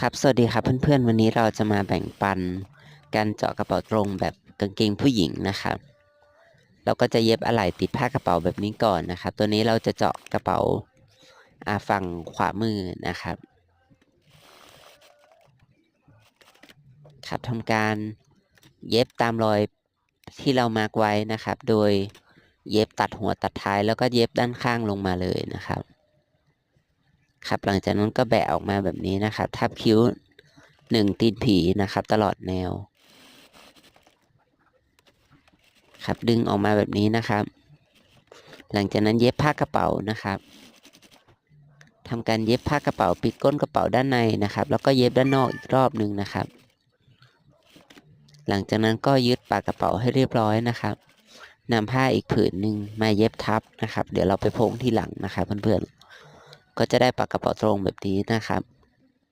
ครับสวัสดีครับเพื่อนๆ วันนี้เราจะมาแบ่งปันการเจาะกระเป๋าตรงแบบกางเกงผู้หญิงนะครับ เราก็จะเย็บอะไหล่ติดผ้ากระเป๋าแบบนี้ก่อนนะครับ ตัวนี้เราจะเจาะกระเป๋าฝั่งขวามือนะครับ ครับทำการเย็บตามรอยที่เรามาร์กไว้นะครับ โดยเย็บตัดหัวตัดท้ายแล้วก็เย็บด้านข้างลงมาเลยนะครับ ครับ หลังจากนั้นก็แบะออกมาแบบนี้นะครับ ทับคิ้วหนึ่งตีนผีนะครับ ตลอดแนว ครับดึงออกมาแบบนี้นะครับ หลังจากนั้นเย็บผ้ากระเป๋านะครับทำการเย็บผ้ากระเป๋าปิดก้นกระเป๋าด้านในนะครับ แล้วก็เย็บด้านนอกอีกรอบหนึ่งนะครับ หลังจากนั้นก็ยึดปากกระเป๋าให้เรียบร้อยนะครับนำผ้าอีกผืนหนึ่งมาเย็บทับนะครับ เดี๋ยวเราไปพงที่หลังนะครับเพื่อนๆ ก็จะได้ปากกระเป๋าตรงแบบนี้นะครับ